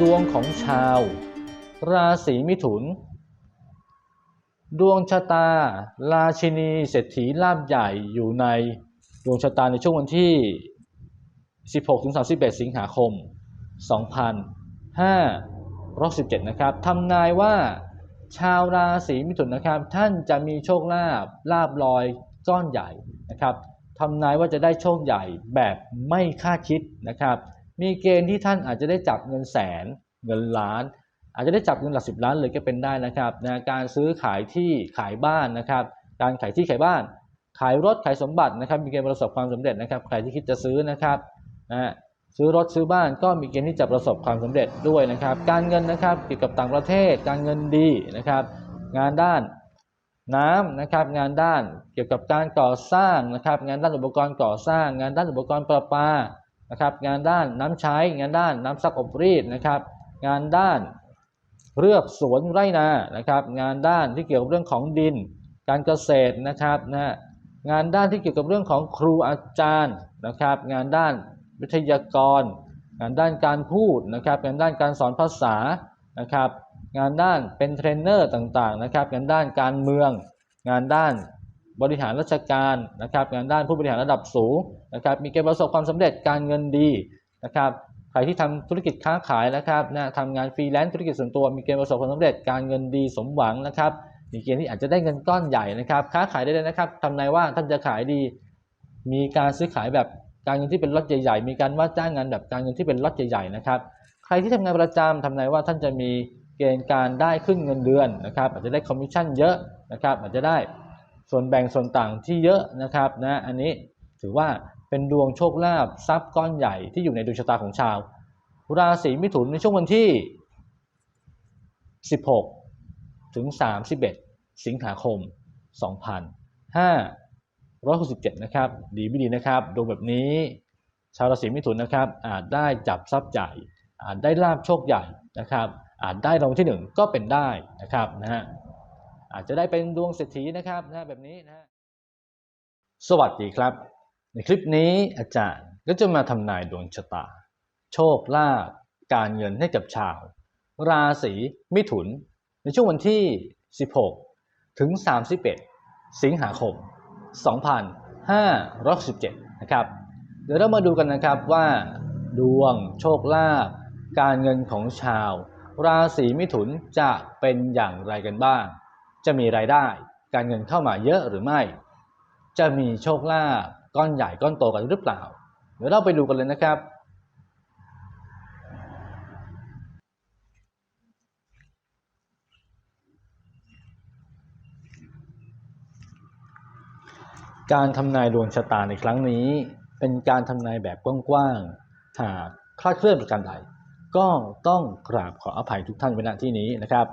ดวงของชาว ราศีมิถุน ดวงชะตา ราชินีเศรษฐีลาบใหญ่อยู่ในดวงชะตาในช่วงวันที่ 16-31 สิงหาคม 2567 นะครับทำนายว่าชาวราศีมิถุนนะครับ ท่านจะมีโชคลาภลาบลอยก้อนใหญ่นะครับทำนายว่าจะได้โชคใหญ่แบบไม่คาดคิดนะครับ มีเกณฑ์ที่ท่านอาจจะได้จับเงินแสนเงินล้าน อาจจะได้จับเงินหลักสิบล้านเลยก็เป็นได้นะครับนะการซื้อขายที่ขายบ้านนะครับ การขายที่ขายบ้าน ขายรถขายสมบัตินะครับ มีเกณฑ์ประสบความสำเร็จนะครับ ใครที่คิดจะซื้อนะครับนะซื้อรถซื้อบ้านก็มีเกณฑ์ที่จะประสบความสำเร็จด้วยนะครับ การเงินนะครับเกี่ยวกับต่างประเทศ การเงินดีนะครับ งานด้านน้ำนะครับงานด้านเกี่ยวกับการก่อสร้างนะครับ งานด้านอุปกรณ์ก่อสร้าง งานด้านอุปกรณ์ประปา นะครับ งานด้านน้ำใช้ งานด้านน้ำซักอบรีดนะครับ งานด้านเรือกสวนไร่นานะครับ งานด้านที่เกี่ยวกับเรื่องของดิน การเกษตรนะครับนะฮะงานด้านที่เกี่ยวกับเรื่องของครูอาจารย์นะครับ งานด้านวิทยากร งานด้านการพูดนะครับ งานด้านการสอนภาษานะครับ งานด้านเป็นเทรนเนอร์ต่างๆนะครับ งานด้านการเมือง งานด้าน บริหารราชการนะครับงานด้านผู้บริหารระดับสูงนะครับมีเกณฑ์ประสบความสำเร็จการเงินดีนะครับใครที่ทำธุรกิจค้าขายนะครับนะทำงานฟรีแลนซ์ธุรกิจส่วนตัว มีเกณฑ์ประสบความสำเร็จการเงินดีสมหวังนะครับมีเกณฑ์ที่อาจจะได้เงินก้อนใหญ่นะครับค้าขายได้เลยนะครับทำนายว่าท่านจะขายดี มีการซื้อขายแบบการเงินที่เป็นล็อตใหญ่ๆมีการว่าจ้างงานแบบการเงินที่เป็นล็อตใหญ่ๆนะครับใครที่ทำงานประจำทำนายว่าท่านจะมีเกณฑ์การได้ขึ้นเงินเดือนนะครับอาจจะได้คอมมิชชั่นเยอะนะครับอาจจะได้ ส่วนแบ่งส่วนต่างที่เยอะนะครับนะอันนี้ถือว่าเป็นดวงโชคลาภทรัพย์ก้อนใหญ่ที่อยู่ในดวงชะตาของชาว ราศีมิถุนในช่วงวันที่ 16 ถึง 31 สิงหาคม 2567 นะครับ ดีไม่ดีนะครับดวงแบบนี้ ชาวราศีมิถุนนะครับ อาจได้จับทรัพย์ใหญ่อาจได้ลาบโชคใหญ่นะครับ อาจได้รางวัลที่หนึ่งก็เป็นได้นะครับนะฮะ อาจจะได้เป็นดวงเศรษฐีนะครับนะแบบนี้นะสวัสดีครับ ในคลิปนี้อาจารย์ก็จะมาทำนายดวงชะตา โชคลาภการเงินให้กับชาว ราศีมิถุน ในช่วงวันที่ 16 ถึง 31 สิงหาคม 2567 นะครับ เดี๋ยวเรามาดูกันนะครับว่า ดวงโชคลาภการเงินของชาว ราศีมิถุนจะเป็นอย่างไรกันบ้าง จะมีรายได้ การเงินเข้ามาเยอะหรือไม่ จะมีโชคลาภก้อนใหญ่ก้อนโตกันหรือเปล่า เดี๋ยวเราไปดูกันเลยนะครับ การทำนายดวงชะตาในครั้งนี้ เป็นการทำนายแบบกว้างๆหากคลาดเคลื่อนประการใดก็ต้องกราบขออภัยทุกท่านไว้ณที่นี้นะครับ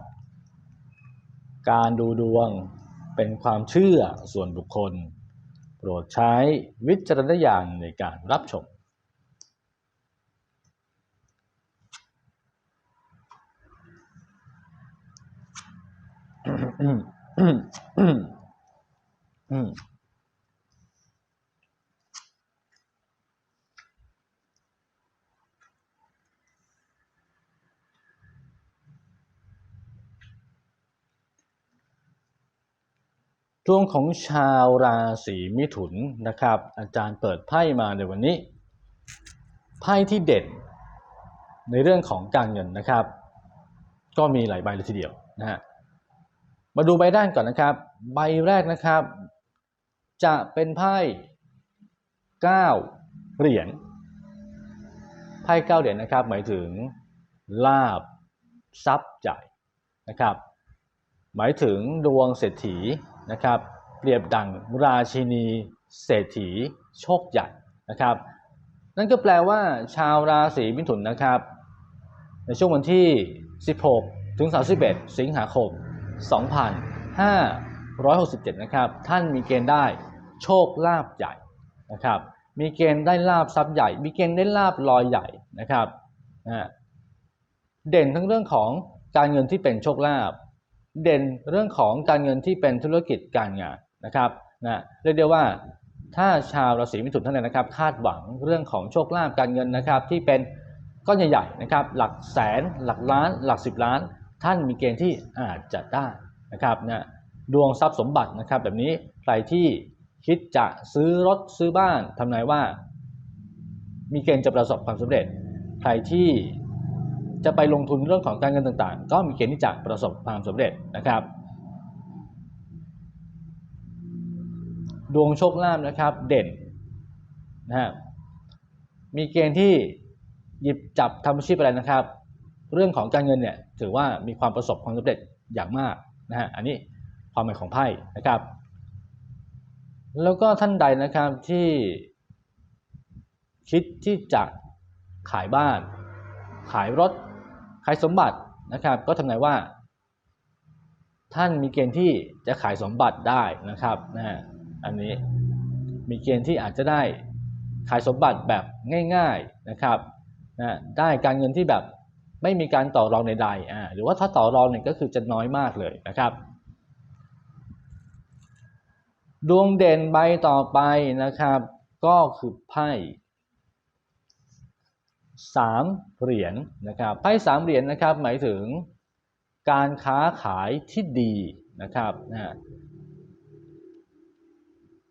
การดูดวงเป็นความเชื่อส่วนบุคคล โปรดใช้วิจารณญาณในการรับชมด วงของชาวราศีมิถุนนะครับ อาจารย์เปิดไพ่มาในวันนี้ ไพ่ที่เด่นในเรื่องของการเงินนะครับ ก็มีหลายใบเลยทีเดียวนะฮะมาดูใบด้านก่อนนะครับ ใบแรกนะครับ จะเป็นไพ่เก้าเหรียญไพ่เก้าเหรียญนะครับ หมายถึงลาบทรัพย์ใหญ่นะครับ หมายถึงดวงเศรษฐี นะครับเปรียบดังราชินีเศรษฐีโชคใหญ่นะครับ นั่นก็แปลว่าชาวราศีมิถุนนะครับ ในช่วงวันที่ 16 ถึง 31 สิงหาคม 2567 นะครับ ท่านมีเกณฑ์ได้โชคลาภใหญ่นะครับ มีเกณฑ์ได้ลาบทรัพย์ใหญ่ มีเกณฑ์ได้ลาบลอยใหญ่นะครับนะเด่นทั้งเรื่องของการเงินที่เป็นโชคลาภ เด่นเรื่องของการเงินที่เป็นธุรกิจการงานนะครับนะเรียกได้ว่าถ้าชาวราศีมิถุนท่านใดนะครับ คาดหวังเรื่องของโชคลาภการเงินนะครับ ที่เป็นก้อนใหญ่ๆนะครับ หลักแสน หลักล้าน หลักสิบล้าน ท่านมีเกณฑ์ที่อาจจะได้นะครับนะดวงทรัพย์สมบัตินะครับ แบบนี้ใครที่คิดจะซื้อรถซื้อบ้านทำนายว่า มีเกณฑ์จะประสบความสำเร็จ ใครที่ จะไปลงทุนเรื่องของการเงินต่างๆ ก็มีเกณฑ์ที่จะประสบความสำเร็จนะครับ ดวงโชคลาภนะครับเด่นนะฮะมีเกณฑ์ที่หยิบจับทำอาชีพอะไรนะครับ เรื่องของการเงินเนี่ยถือว่ามีความประสบความสำเร็จอย่างมากนะฮะอันนี้ความหมายของไพ่นะครับ แล้วก็ท่านใดนะครับที่คิดที่จะขายบ้าน ขายรถ ขายสมบัตินะครับ ก็ทำนายว่า ท่านมีเกณฑ์ที่จะขายสมบัติได้นะครับนะฮะอันนี้มีเกณฑ์ที่อาจจะได้ขายสมบัติแบบง่าย ๆนะครับนะได้การเงินที่แบบไม่มีการต่อรองใดๆอ่าหรือว่าถ้าต่อรองเนี่ยก็คือจะน้อยมากเลยนะครับ ดวงเด่นใบต่อไปนะครับ ก็คือไพ่ สามเหรียญนะครับไพ่สามเหรียญนะครับหมายถึงการค้าขายที่ดีนะครับนะ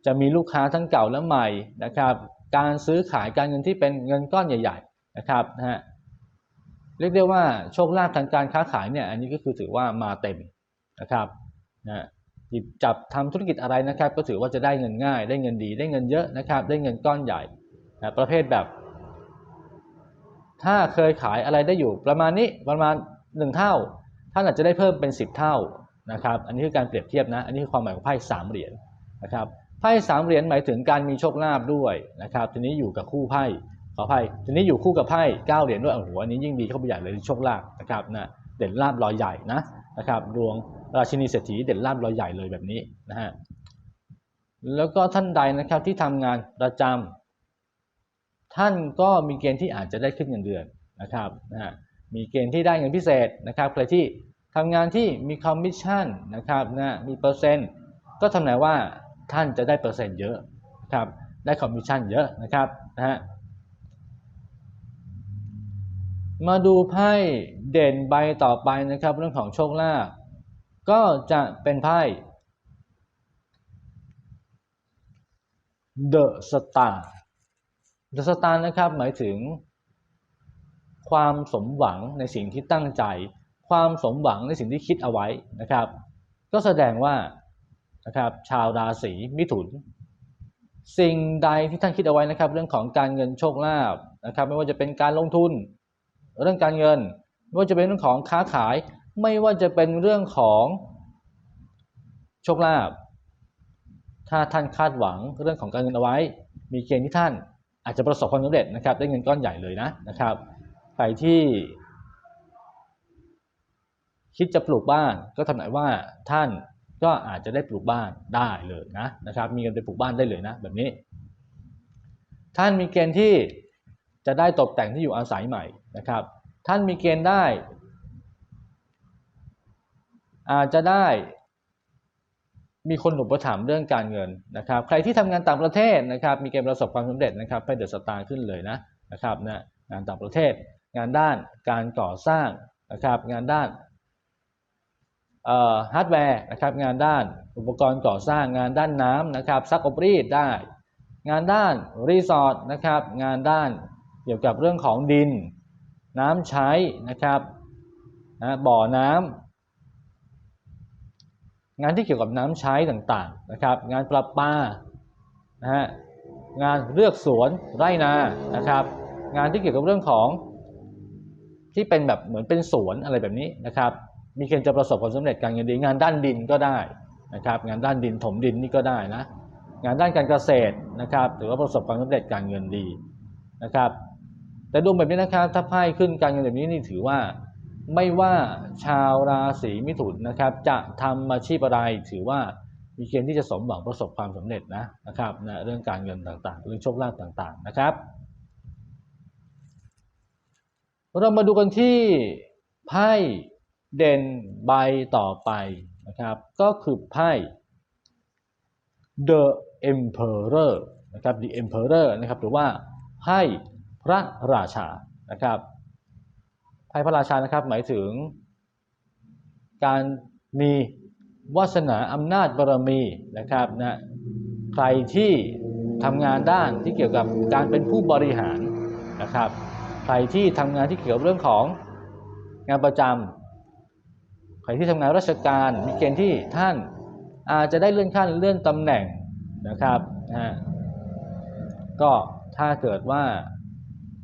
จะมีลูกค้าทั้งเก่าและใหม่นะครับ การซื้อขายการเงินที่เป็นเงินก้อนใหญ่ ๆนะครับนะฮะเรียกได้ว่าโชคลาภทางการค้าขายเนี่ยอันนี้ก็คือถือว่ามาเต็มนะครับนะหยิบจับทำธุรกิจอะไรนะครับ ก็ถือว่าจะได้เงินง่าย ได้เงินดี ได้เงินเยอะนะครับ ได้เงินก้อนใหญ่นะประเภทแบบ ถ้าเคยขายอะไรได้อยู่ประมาณนี้ประมาณ 1 เท่า ท่านอาจจะได้เพิ่มเป็น 10 เท่านะครับ อันนี้คือการเปรียบเทียบนะ อันนี้คือความหมายของไพ่สามเหรียญนะครับ ไพ่สามเหรียญหมายถึงการมีโชคลาภด้วยนะครับ ทีนี้อยู่กับคู่ไพ่ขอไพ่ทีนี้อยู่คู่กับไพ่เก้าเหรียญด้วยโอ้โหอันนี้ยิ่งดีเข้าไปใหญ่เลยโชคลาภนะครับนะเด่นลาบลอยใหญ่นะนะครับดวงราชินีเศรษฐีเด่นลาบลอยใหญ่เลยแบบนี้นะฮะแล้วก็ท่านใดนะครับที่ทำงานประจำ ท่านก็มีเกณฑ์ที่อาจจะได้ขึ้นเงินเดือนนะครับนะฮะมีเกณฑ์ที่ได้เงินพิเศษนะครับใครที่ทำงานที่มีคอมมิชชั่นนะครับนะมีเปอร์เซ็นต์ก็ทำนายว่าท่านจะได้เปอร์เซ็นต์เยอะนะครับได้คอมมิชชั่นเยอะนะครับนะฮะมาดูไพ่เด่นใบต่อไปนะครับ เรื่องของโชคลาภก็จะเป็นไพ่ The Star The Star นะครับหมายถึง ความสมหวังในสิ่งที่ตั้งใจ ความสมหวังในสิ่งที่คิดเอาไว้นะครับ ก็แสดงว่านะครับชาวราศีมิถุน สิ่งใดที่ท่านคิดเอาไว้นะครับ เรื่องของการเงินโชคลาภนะครับ ไม่ว่าจะเป็นการลงทุน เรื่องการเงิน ไม่ว่าจะเป็นเรื่องของค้าขาย ไม่ว่าจะเป็นเรื่องของโชคลาภถ้าท่านคาดหวังเรื่องของการเงินเอาไว้ มีเกณฑ์ที่ท่าน อาจจะประสบความสำเร็จนะครับ ได้เงินก้อนใหญ่เลยนะนะครับ ใครที่คิดจะปลูกบ้านก็ทำหนายว่าท่านก็อาจจะได้ปลูกบ้านได้เลยนะนะครับ มีเงินไปปลูกบ้านได้เลยนะ แบบนี้ ท่านมีเกณฑ์ที่จะได้ตกแต่งที่อยู่อาศัยใหม่นะครับ ท่านมีเกณฑ์ได้ อาจจะได้ มีคนอุปถัมภ์เรื่องการเงินนะครับ ใครที่ทำงานต่างประเทศนะครับ มีเกณฑ์ประสบความสำเร็จนะครับไปเดอะสตาร์ขึ้นเลยนะนะครับนะงานต่างประเทศ งานด้านการก่อสร้างนะครับ งานด้านฮาร์ดแวร์นะครับงานด้านอุปกรณ์ก่อสร้างงานด้านน้ำนะครับซักอบรีดได้ งานด้านรีสอร์ทนะครับงานด้านเกี่ยวกับเรื่องของดิน น้ำใช้นะครับนะบ่อน้ำ งานที่เกี่ยวกับน้ำใช้ต่างๆนะครับ งานประปานะฮะงานเลือกสวนไร่นานะครับ งานที่เกี่ยวกับเรื่องของ ที่เป็นแบบเหมือนเป็นสวนอะไรแบบนี้นะครับ มีเกณฑ์จะประสบความสำเร็จการเงินดีงานด้านดินก็ได้นะครับ งานด้านดินถมดินนี่ก็ได้นะงานด้านการเกษตรนะครับถือว่าประสบความสำเร็จการเงินดีนะครับ แต่ดูแบบนี้นะครับถ้าไพ่ขึ้นการเงินแบบนี้นี่ถือว่า ไม่ว่าชาวราศีมิถุนนะครับ จะทำอาชีพอะไรถือว่ามีเกณฑ์ที่จะสมหวังประสบความสำเร็จนะนะครับนะเรื่องการเงินต่างๆ เรื่องโชคลาภต่างๆนะครับ เรามาดูกันที่ไพ่เด่นใบต่อไปนะครับ ก็คือไพ่ The Emperor นะครับ The Emperor นะครับหรือว่าไพ่พระราชานะครับ ไพ่พระราชานะครับ หมายถึง การมีวาสนาอำนาจบารมีนะครับนะใครที่ทำงานด้านที่เกี่ยวกับการเป็นผู้บริหารนะครับ ใครที่ทำงานที่เกี่ยวกับเรื่องของงานประจำใครที่ทำงานราชการมีเกณฑ์ที่ท่านอาจจะได้เลื่อนขั้นเลื่อนตำแหน่งนะครับนะฮะก็ถ้าเกิดว่า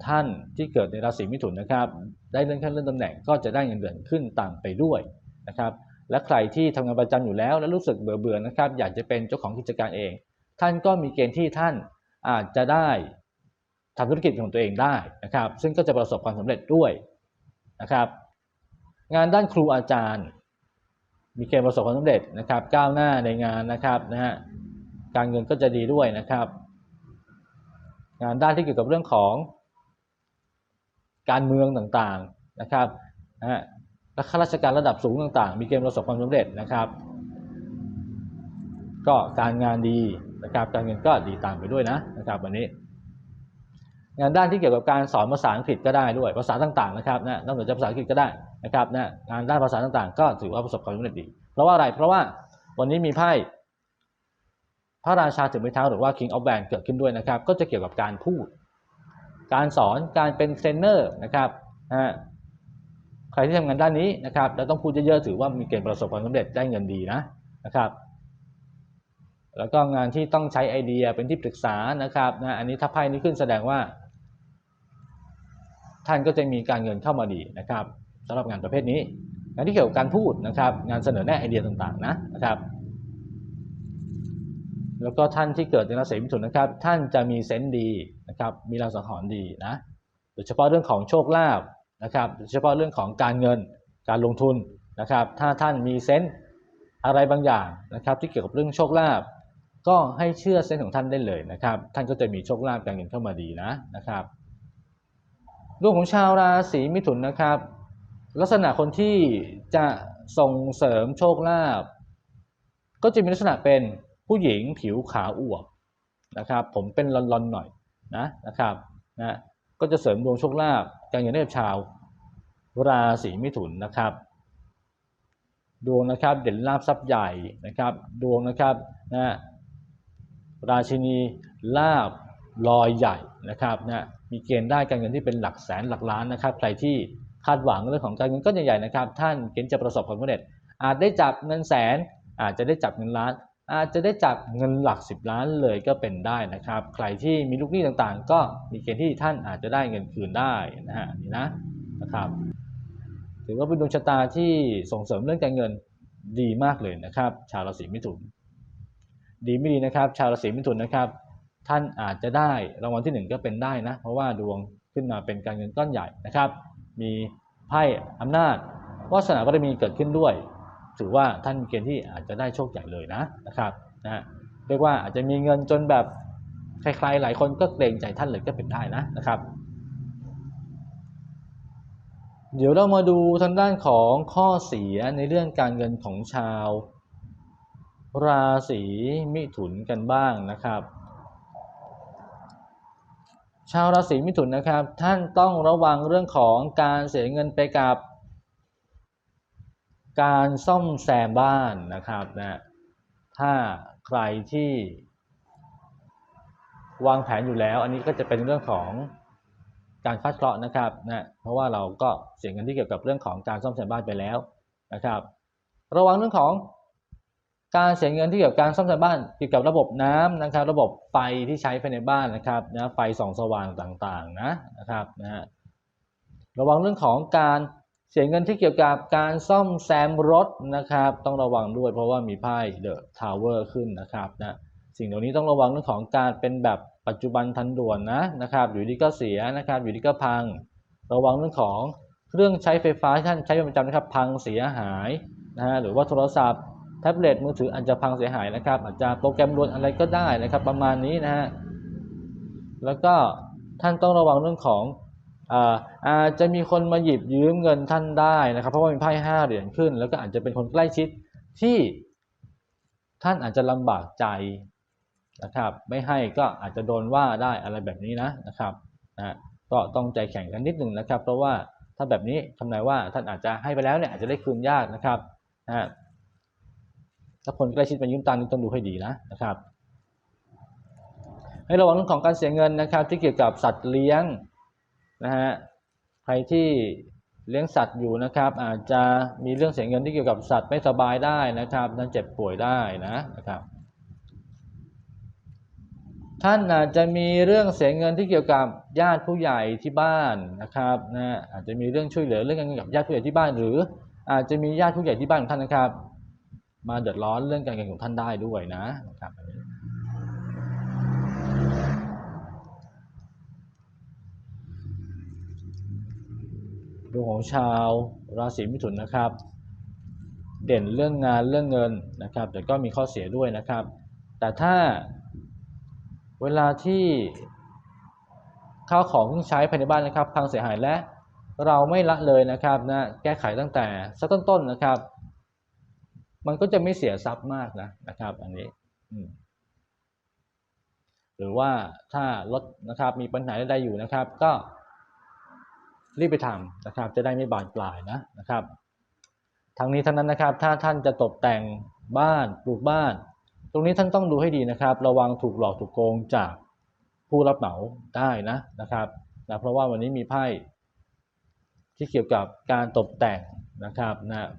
ท่านที่เกิดในราศีมิถุนนะครับ ได้เลื่อนขั้นเลื่อนตำแหน่งก็จะได้เงินเดือนขึ้นตามไปด้วยนะครับและใครที่ทำงานประจำอยู่แล้วแล้วรู้สึกเบื่อเบื่อๆนะครับ อยากจะเป็นเจ้าของกิจการเอง ท่านก็มีเกณฑ์ที่ท่านอาจจะได้ทำธุรกิจของตัวเองได้นะครับ ซึ่งก็จะประสบความสำเร็จด้วยนะครับ งานด้านครูอาจารย์ มีเกณฑ์ประสบความสำเร็จนะครับ ก้าวหน้าในงานนะครับนะฮะการเงินก็จะดีด้วยนะครับ งานด้านที่เกี่ยวกับเรื่องของ การเมืองต่างๆนะครับนะฮะและข้าราชการระดับสูงต่างๆ มีเกณฑ์ประสบความสำเร็จนะครับ ก็การงานดีนะครับการเงินก็ดีตามไปด้วยนะนะครับวันนี้ งานด้านที่เกี่ยวกับการสอนภาษาอังกฤษก็ได้ด้วยภาษาต่างๆนะครับนะนอกจากจภาษาอังกฤษก็ได้นะครับนะงานด้านภาษาต่างๆ ก็ถือว่าประสบความสำเร็จดี เพราะว่าอะไรเพราะว่าวันนี้มีไพ่พระราชาถือไม้เท้าหรือว่า King of Wands เกิดขึ้นด้วยนะครับ ก็จะเกี่ยวกับการพูด การสอนการเป็นเทรนเนอร์นะครับนะใครที่ทำงานด้านนี้นะครับแล้วต้องพูดเยอะๆถือว่ามีเกณฑ์ประสบความสำเร็จได้เงินดีนะนะครับ แล้วก็งานที่ต้องใช้ไอเดียเป็นที่ปรึกษานะครับนะอันนี้ถ้าไพ่นี้ขึ้นแสดงว่า ท่านก็จะมีการเงินเข้ามาดีนะครับสำหรับงานประเภทนี้งานที่เกี่ยวกับการพูดนะครับ งานเสนอแนะไอเดียต่างๆนะนะครับ แล้วก็ท่านที่เกิดในราศีมิถุนนะครับ ท่านจะมีเซนส์ดีนะครับ มีรางสังหรณ์ดีนะ โดยเฉพาะเรื่องของโชคลาภนะครับ โดยเฉพาะเรื่องของการเงิน การลงทุนนะครับ ถ้าท่านมีเซนส์อะไรบางอย่างนะครับที่เกี่ยวกับเรื่องโชคลาภ ก็ให้เชื่อเซนส์ของท่านได้เลยนะครับ ท่านก็จะมีโชคลาภการเงินเข้ามาดีนะนะครับดวงของชาวราศีมิถุนนะครับ ลักษณะคนที่จะส่งเสริมโชคลาภก็จะมีลักษณะเป็น ผู้หญิงผิวขาวอวบนะครับ ผมเป็นลอนๆหน่อยนะนะครับนะก็จะเสริมดวงโชคลาภการเงินให้กับชาว ราศีมิถุนนะครับ ดวงนะครับเด่นลาบทรัพย์ใหญ่นะครับ ดวงนะครับนะราชินีลาบลอยใหญ่นะครับนะมีเกณฑ์ได้การเงินที่เป็นหลักแสนหลักล้านนะครับ ใครที่คาดหวังเรื่องของการเงินก้อนใหญ่ๆนะครับ ท่านเกณฑ์จะประสบความสำเร็จ อาจได้จับเงินแสน อาจจะได้จับเงินล้าน อาจจะได้จับเงินหลัก 10 ล้านเลยก็เป็นได้นะครับ ใครที่มีลูกหนี้ต่างๆ ก็มีเกณฑ์ที่ท่านอาจจะได้เงินคืนได้นะฮะนี่นะนะครับถือว่าเป็นดวงชะตาที่ส่งเสริมเรื่องการเงินดีมากเลยนะครับ ชาวราศีมิถุน ดีไม่ดีนะครับ ชาวราศีมิถุนนะครับ ท่านอาจจะได้รางวัลที่หนึ่งก็เป็นได้นะ เพราะว่าดวงขึ้นมาเป็นการเงินก้อนใหญ่นะครับ มีไพ่อำนาจวาสนาบารมีเกิดขึ้นด้วย ถือว่าท่านเกณฑ์ที่อาจจะได้โชคใหญ่เลยนะนะครับนะฮะเรียกว่าอาจจะมีเงินจนแบบใครๆหลายคนก็เกรงใจท่านเลยก็เป็นได้นะนะครับ เดี๋ยวเรามาดูทางด้านของข้อเสียในเรื่องการเงินของชาว ราศีมิถุนกันบ้างนะครับ ชาวราศีมิถุนนะครับ ท่านต้องระวังเรื่องของการเสียเงินไปกับ การซ่อมแซมบ้านนะครับนะถ้าใครที่ วางแผนอยู่แล้ว อันนี้ก็จะเป็นเรื่องของการคาดเคราะห์นะครับนะเพราะว่าเราก็เสียเงินที่เกี่ยวกับเรื่องของการซ่อมแซมบ้านไปแล้วนะครับ ระวังเรื่องของการเสียเงินที่เกี่ยวกับการซ่อมแซมบ้านเกี่ยวกับระบบน้ำนะครับ ระบบไฟที่ใช้ภายในบ้านนะครับนะไฟส่องสว่างต่างๆนะนะครับนะฮะระวังเรื่องของการ เสียเงินที่เกี่ยวกับการซ่อมแซมรถนะครับ ต้องระวังด้วยเพราะว่ามีไพ่เดอะทาวเวอร์ขึ้นนะครับนะสิ่งเหล่านี้ต้องระวังเรื่องของการเป็นแบบปัจจุบันทันด่วนนะนะครับอยู่ดีก็เสียนะครับอยู่ดีก็พัง ระวังเรื่องของเครื่องใช้ไฟฟ้าที่ท่านใช้เป็นประจำนะครับพังเสียหายนะฮะหรือว่าโทรศัพท์แท็บเล็ตมือถืออาจจะพังเสียหายนะครับ อาจจะโปรแกรมรวนอะไรก็ได้นะครับ ประมาณนี้นะฮะแล้วก็ท่านต้องระวังเรื่องของ อาจจะมีคนมาหยิบยืมเงินท่านได้นะครับ เพราะว่ามีไพ่ห้าเหรียญขึ้น แล้วก็อาจจะเป็นคนใกล้ชิดที่ท่านอาจจะลำบากใจนะครับ ไม่ให้ก็อาจจะโดนว่าได้อะไรแบบนี้นะนะครับนะก็ต้องใจแข็งกันนิดหนึ่งนะครับ เพราะว่าถ้าแบบนี้ทำนายว่าท่านอาจจะให้ไปแล้วเนี่ยอาจจะได้คืนยากนะครับนะถ้าคนใกล้ชิดมายืมตังค์นี่ต้องดูให้ดีนะนะครับ ให้ระวังเรื่องของการเสียเงินนะครับ ที่เกี่ยวกับสัตว์เลี้ยง นะฮะใครที่เลี้ยงสัตว์อยู่นะครับ อาจจะมีเรื่องเสียเงินที่เกี่ยวกับสัตว์ไม่สบายได้นะครับนั้นเจ็บป่วยได้นะนะครับ ท่านอาจจะมีเรื่องเสียเงินที่เกี่ยวกับญาติผู้ใหญ่ที่บ้านนะครับนะอาจจะมีเรื่องช่วยเหลือเรื่องการเงินกับญาติผู้ใหญ่ที่บ้าน หรืออาจจะมีญาติผู้ใหญ่ที่บ้านของท่านนะครับ มาเดือดร้อนเรื่องการเงินของท่านได้ด้วยนะครับอันนี้ด วงของชาวราศีมิถุนนะครับ เด่นเรื่องงานเรื่องเงินนะครับแต่ก็มีข้อเสียด้วยนะครับ แต่ถ้าเวลาที่ข้าวของเครื่องใช้ภายในบ้านนะครับพังเสียหายและเราไม่ละเลยนะครับนะแก้ไขตั้งแต่สักต้นๆนะครับ มันก็จะไม่เสียทรัพย์มากนะนะครับ อันนี้หรือว่าถ้ารถนะครับมีปัญหาใดๆอยู่นะครับ ก็ รีบไปทำนะครับ จะได้ไม่บานปลายนะนะครับ ทั้งนี้ทั้งนั้นนะครับ ถ้าท่านจะตกแต่งบ้านปลูกบ้าน ตรงนี้ท่านต้องดูให้ดีนะครับ ระวังถูกหลอกถูกโกงจากผู้รับเหมาได้นะนะครับนะเพราะว่าวันนี้มีไพ่ที่เกี่ยวกับการตกแต่งนะครับนะ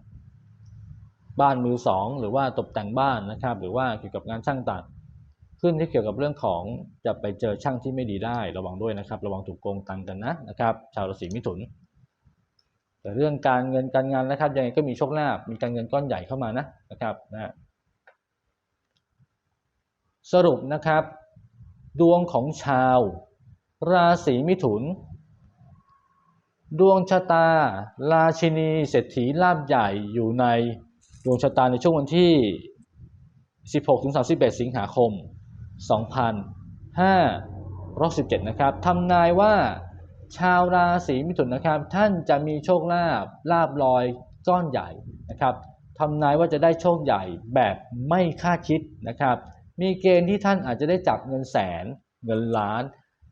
บ้านมือสองหรือว่าตกแต่งบ้านนะครับ หรือว่าเกี่ยวกับงานช่างตัด ขึ้นที่เกี่ยวกับเรื่องของจะไปเจอช่างที่ไม่ดีได้ระวังด้วยนะครับ ระวังถูกโกงตังค์กันนะนะครับ ชาวราศีมิถุน แต่เรื่องการเงินการงานนะครับยังไงก็มีโชคลาภมีการเงินก้อนใหญ่เข้ามานะนะครับนะสรุปนะครับ ดวงของชาว ราศีมิถุน ดวงชะตา ราชินีเศรษฐีลาบใหญ่อยู่ในดวงชะตาในช่วงวันที่ 16-31 สิงหาคม 2567 นะครับทำนายว่าชาวราศีมิถุนนะครับ ท่านจะมีโชคลาภลาบลอยก้อนใหญ่นะครับทำนายว่าจะได้โชคใหญ่แบบไม่คาดคิดนะครับ มีเกณฑ์ที่ท่านอาจจะได้จับเงินแสนเงินล้าน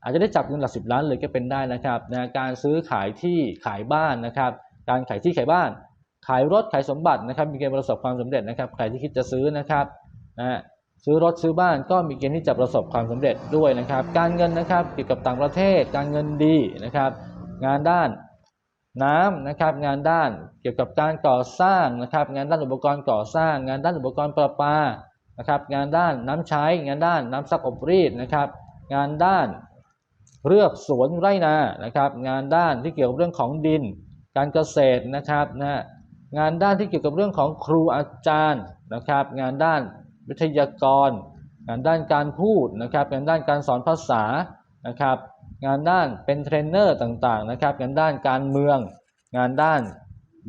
อาจจะได้จับเงินหลักสิบล้านเลยก็เป็นได้นะครับนะการซื้อขายที่ขายบ้านนะครับ การขายที่ขายบ้าน ขายรถขายสมบัตินะครับ มีเกณฑ์ประสบความสำเร็จนะครับ ใครที่คิดจะซื้อนะครับนะ ซื้อรถซื้อบ้านก็มีเกณฑ์ที่จะประสบความสำเร็จด้วยนะครับ การเงินนะครับเกี่ยวกับต่างประเทศ การเงินดีนะครับ งานด้านน้ำนะครับ งานด้านเกี่ยวกับการก่อสร้างนะครับ งานด้านอุปกรณ์ก่อสร้าง งานด้านอุปกรณ์ประปานะครับ งานด้านน้ำใช้ งานด้านน้ำซักอบรีดนะครับ งานด้านเลือกสวนไร่นานะครับ งานด้านที่เกี่ยวกับเรื่องของดิน การเกษตรนะครับนะงานด้านที่เกี่ยวกับเรื่องของครูอาจารย์นะครับ งานด้าน วิทยากรงานด้านการพูดนะครับงานด้านการสอนภาษานะครับงานด้านเป็นเทรนเนอร์ต่างๆนะครับงานด้านการเมือง งานด้าน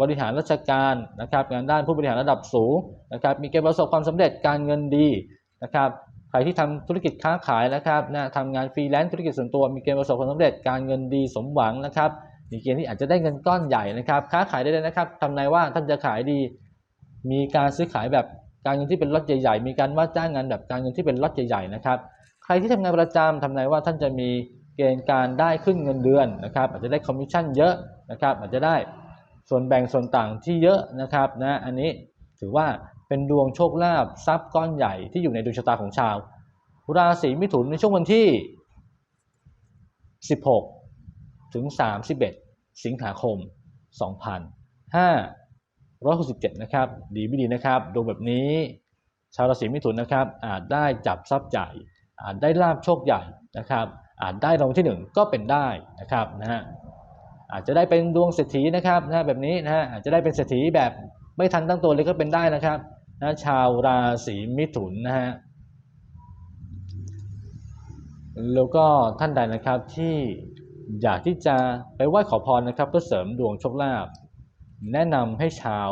บริหารราชการนะครับงานด้านผู้บริหารระดับสูงนะครับมีเกณฑ์ประสบความสำเร็จการเงินดีนะครับใครที่ทำธุรกิจค้าขายนะครับนะทำงานฟรีแลนซ์ธุรกิจส่วนตัว มีเกณฑ์ประสบความสำเร็จการเงินดีสมหวังนะครับมีเกณฑ์ที่อาจจะได้เงินก้อนใหญ่นะครับค้าขายได้เลยนะครับทำนายว่าท่านจะขายดี มีการซื้อขายแบบ การเงินที่เป็นล็อตใหญ่ๆ มีการว่าจ้างงานแบบการเงินที่เป็นล็อตใหญ่ๆนะครับใครที่ทำงานประจำทำนายว่าท่านจะมีเกณฑ์การได้ขึ้นเงินเดือนนะครับอาจจะได้คอมมิชชั่นเยอะนะครับอาจจะได้ส่วนแบ่งส่วนต่างที่เยอะนะครับนะอันนี้ถือว่าเป็นดวงโชคลาภทรัพย์ก้อนใหญ่ที่อยู่ในดวงชะตาของชาว ราศีมิถุนในช่วงวันที่ 16 ถึง 31 สิงหาคม 2005 2567 นะครับ ดีไม่ดีนะครับดวงแบบนี้ ชาวราศีมิถุนนะครับ อาจได้จับทรัพย์ใหญ่ อาจได้ลาบโชคใหญ่นะครับ อาจได้รางวัลที่หนึ่งก็เป็นได้นะครับนะฮะ อาจจะได้เป็นดวงเศรษฐีนะครับนะแบบนี้นะฮะ อาจจะได้เป็นเศรษฐีแบบไม่ทันตั้งตัวเลยก็เป็นได้นะครับนะชาวราศีมิถุนนะฮะ แล้วก็ท่านใดนะครับที่อยากที่จะไปไหว้ขอพรนะครับเพื่อเสริมดวงโชคลาภ แนะนำให้ชาว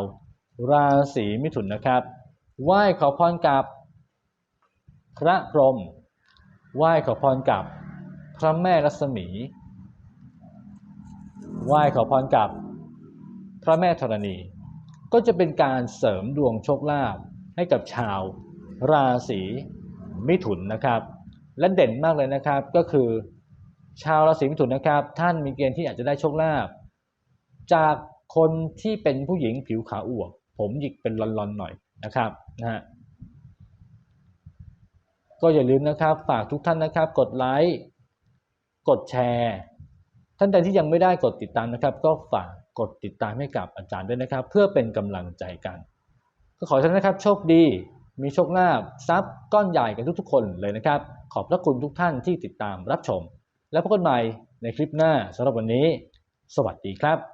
ราศีมิถุนนะครับ ไหว้ขอพรกับพระพรหมไหว้ขอพรกับพระแม่รัศมี ไหว้ขอพรกับพระแม่ธรณี ก็จะเป็นการเสริมดวงโชคลาภให้กับชาวราศีมิถุนนะครับ และเด่นมากเลยนะครับก็คือชาวราศีมิถุนนะครับ ท่านมีเกณฑ์ที่อาจจะได้โชคลาภจาก คนที่เป็นผู้หญิงผิวขาวอวบผมหยิกเป็นลอนๆหน่อยนะครับนะฮะก็อย่าลืมนะครับฝากทุกท่านนะครับ กดไลค์กดแชร์ ท่านใดที่ยังไม่ได้กดติดตามนะครับ ก็ฝากกดติดตามให้กับอาจารย์ด้วยนะครับ เพื่อเป็นกำลังใจกัน ก็ขอให้ท่านนะครับโชคดี มีโชคลาภทรัพย์ก้อนใหญ่กันทุกๆ คนเลยนะครับ ขอบพระคุณทุกท่านที่ติดตามรับชม แล้วพบกันใหม่ในคลิปหน้าสำหรับวันนี้ สวัสดีครับ